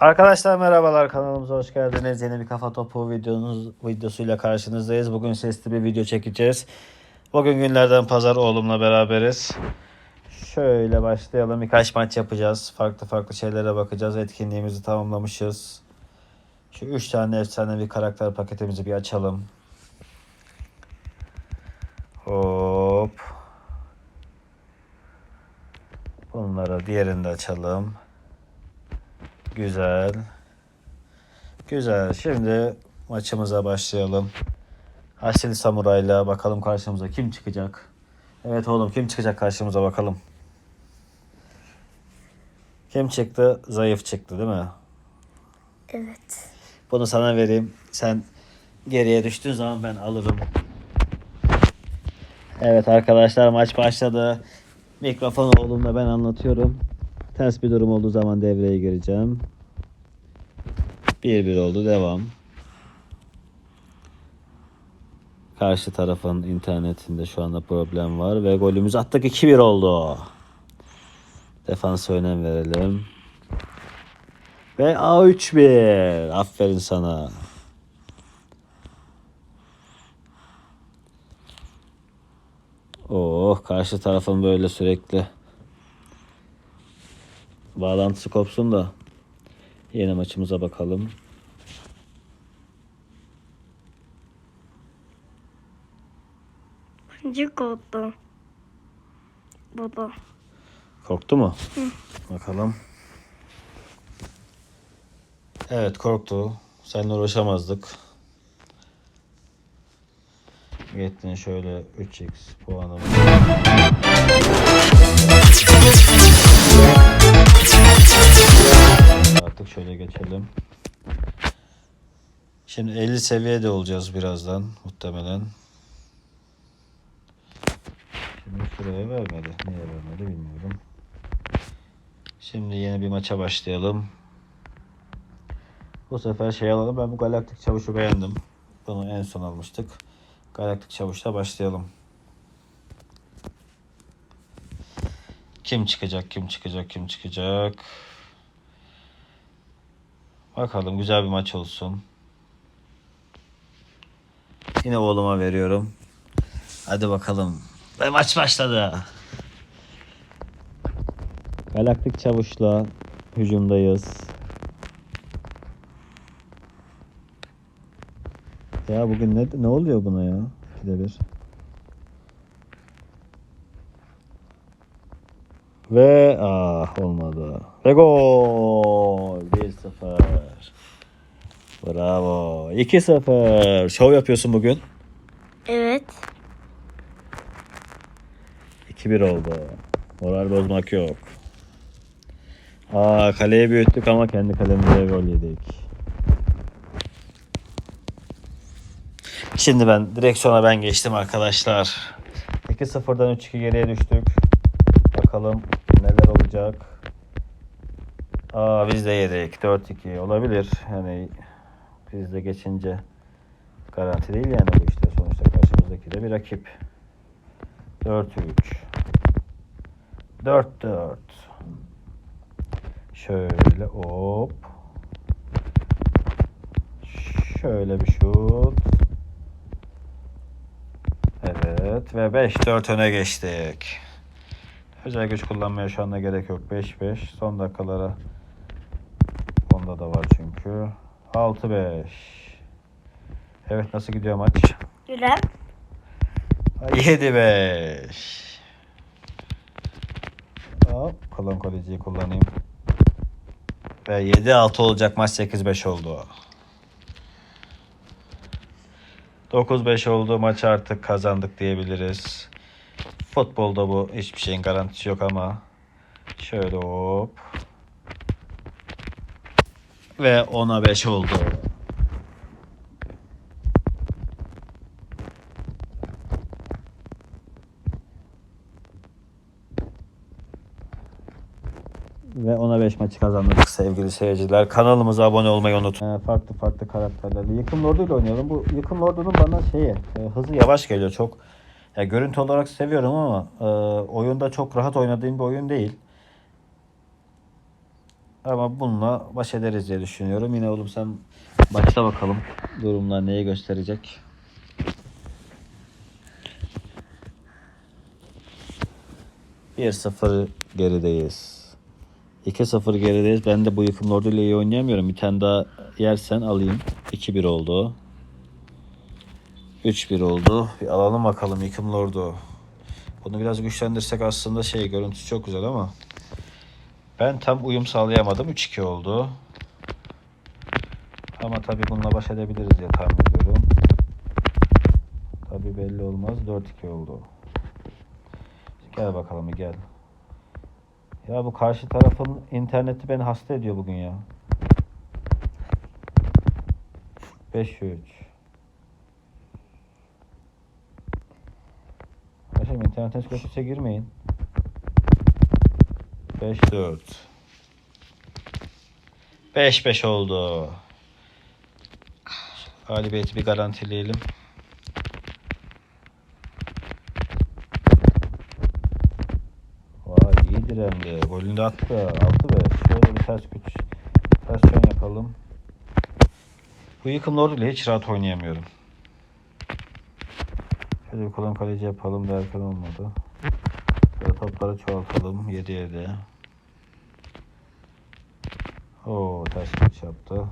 Arkadaşlar merhabalar kanalımıza hoş geldiniz. Yeni bir kafa topu videonuz, videosuyla karşınızdayız. Bugün sesli bir video çekeceğiz. Bugün günlerden pazar oğlumla beraberiz. Şöyle başlayalım. Birkaç maç yapacağız. Farklı farklı şeylere bakacağız. Etkinliğimizi tamamlamışız. Şu üç tane efsane bir karakter paketimizi bir açalım. Hop. Bunları diğerini de açalım. Güzel. Güzel. Şimdi maçımıza başlayalım. Asil Samuray'la bakalım karşımıza kim çıkacak. Evet oğlum kim çıkacak karşımıza bakalım. Kim çıktı? Zayıf çıktı değil mi? Evet. Bunu sana vereyim. Sen geriye düştüğün zaman ben alırım. Evet arkadaşlar maç başladı. Mikrofonu oğlumla ben anlatıyorum. Ters bir durum olduğu zaman devreye gireceğim. 1-1 oldu devam. Karşı tarafın internetinde şu anda problem var ve golümüzü attık 2-1 oldu. Defansa önem verelim. Ve A3-1. Aferin sana. Oh karşı tarafın böyle sürekli bağlantısı kopsun da yeni maçımıza bakalım. Bence korktu. Baba. Korktu mu? Bakalım. Evet korktu. Seninle uğraşamazdık. Gittin şöyle 3x puanımı. Geçelim. Şimdi 50 seviyede olacağız birazdan muhtemelen. Şimdi şuraya vermedi. Niye vermedi bilmiyorum. Şimdi yeni bir maça başlayalım. Bu sefer şey alalım. Ben bu galaktik çavuşu beğendim. Bunu en son almıştık. Galaktik çavuşla başlayalım. Kim çıkacak, kim çıkacak, kim çıkacak? Bakalım güzel bir maç olsun. Yine oğluma veriyorum. Hadi bakalım. Ve maç başladı. Galaktik Çavuş'la hücumdayız. Ya bugün ne ne oluyor buna ya? İkide bir. Ve ah olmadı. Ve gol. 1-0. Bravo. 2-0. Şov yapıyorsun bugün. Evet. 2-1 oldu. Moral bozmak yok. Aa kaleyi büyüttük ama kendi kalemize gol yedik. Şimdi ben direksiyona ben geçtim arkadaşlar. 2-0'dan 3-2 geriye düştük. Bakalım neler olacak. Aa biz de yedik. 4-2 olabilir. Yani biz de geçince garanti değil yani bu işte. Sonuçta karşımızdaki de bir rakip. 4-3 4-4 Şöyle hop Şöyle bir şut Evet ve 5-4 öne geçtik. Özel güç kullanmaya şu anda gerek yok. 5-5 son dakikalara onda da var çünkü. 6-5 Evet nasıl gidiyor maç? Güzel. 7-5 Hop kolon koleciyi kullanayım. Ve 7-6 olacak maç 8-5 oldu. 9-5 oldu maç artık kazandık diyebiliriz. Futbolda bu hiçbir şeyin garantisi yok ama şöyle hop ve 10'a 5 oldu. Ve ona 5 maçı kazandık sevgili seyirciler. Kanalımıza abone olmayı unutmayın. Ee, farklı farklı karakterlerle. Yıkım Lord'u ile oynayalım. Bu Yıkım Lord'unun bana şeyi e, hızı yavaş geliyor çok. Ya, görüntü olarak seviyorum ama e, oyunda çok rahat oynadığım bir oyun değil. Ama bununla baş ederiz diye düşünüyorum. Yine oğlum sen başla bakalım. Durumlar neyi gösterecek? Bir sıfır gerideyiz. 2-0 gerideyiz. Ben de bu yıkım Lord'u ile iyi oynayamıyorum. Bir tane daha yersen alayım. 2-1 oldu. 3-1 oldu. Bir alalım bakalım yıkım Lord'u. Bunu biraz güçlendirsek aslında şey görüntüsü çok güzel ama ben tam uyum sağlayamadım. 3-2 oldu. Ama tabii bununla baş edebiliriz diye tahmin ediyorum. Tabii belli olmaz. 4-2 oldu. Gel bakalım gel. Ya bu karşı tarafın interneti beni hasta ediyor bugün ya. 5-3 Arkadaşlar internetiniz kötüyse girmeyin. 5-4 5-5 oldu. Galibiyeti bir garantileyelim. Vay iyi direndi. Golünü de attı. 6-5. Şöyle bir ters güç. Ters yön yapalım. Bu yıkım Lord ile hiç rahat oynayamıyorum. Şöyle bir kolon kaleci yapalım derken olmadı. Şöyle topları çoğaltalım. 7-7. Oo ters güç yaptı.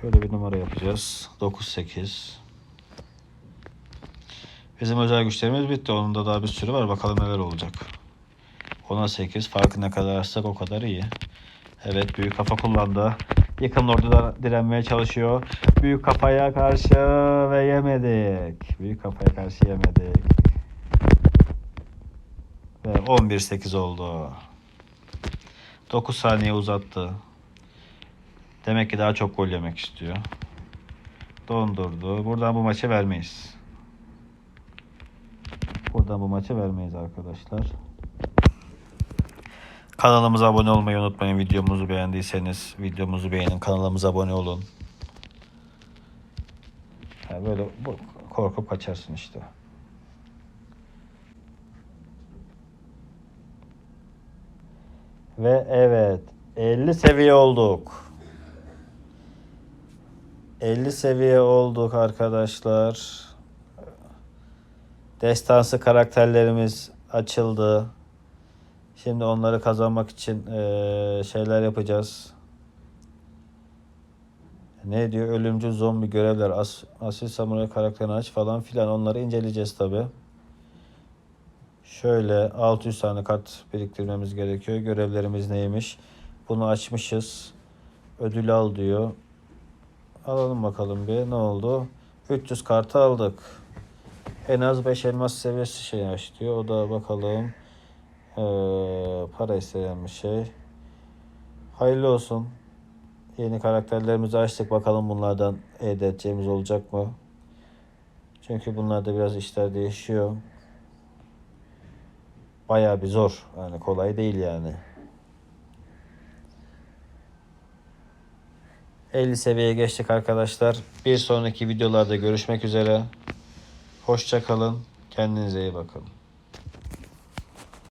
Şöyle bir numara yapacağız. 9-8. Bizim özel güçlerimiz bitti. Onun da daha bir sürü var. Bakalım neler olacak. 10'a 8. Farkı ne kadar açsak o kadar iyi. Evet büyük kafa kullandı. Yıkım orada da direnmeye çalışıyor. Büyük kafaya karşı ve yemedik. Büyük kafaya karşı yemedik. Ve 11-8 oldu. 9 saniye uzattı. Demek ki daha çok gol yemek istiyor. Dondurdu. Buradan bu maçı vermeyiz. Buradan bu maçı vermeyiz arkadaşlar. Kanalımıza abone olmayı unutmayın. Videomuzu beğendiyseniz videomuzu beğenin. Kanalımıza abone olun. Yani böyle korkup kaçarsın işte. Ve evet 50 seviye olduk. 50 seviye olduk arkadaşlar. Destansı karakterlerimiz açıldı. Şimdi onları kazanmak için eee, şeyler yapacağız. Ne diyor? Ölümcül zombi görevler, as, asil samuray karakterini aç falan filan onları inceleyeceğiz tabi. Şöyle 600 tane kart biriktirmemiz gerekiyor. Görevlerimiz neymiş? Bunu açmışız. Ödül al diyor. Alalım bakalım bir. Ne oldu? 300 kartı aldık. En az 5 elmas seviyesi şey aç diyor. O da bakalım. Ee, para isteyen bir şey. Hayırlı olsun. Yeni karakterlerimizi açtık. Bakalım bunlardan elde edeceğimiz olacak mı? Çünkü bunlarda biraz işler değişiyor. Bayağı bir zor. Yani kolay değil yani. 50 seviyeye geçtik arkadaşlar. Bir sonraki videolarda görüşmek üzere. Hoşça kalın. Kendinize iyi bakın.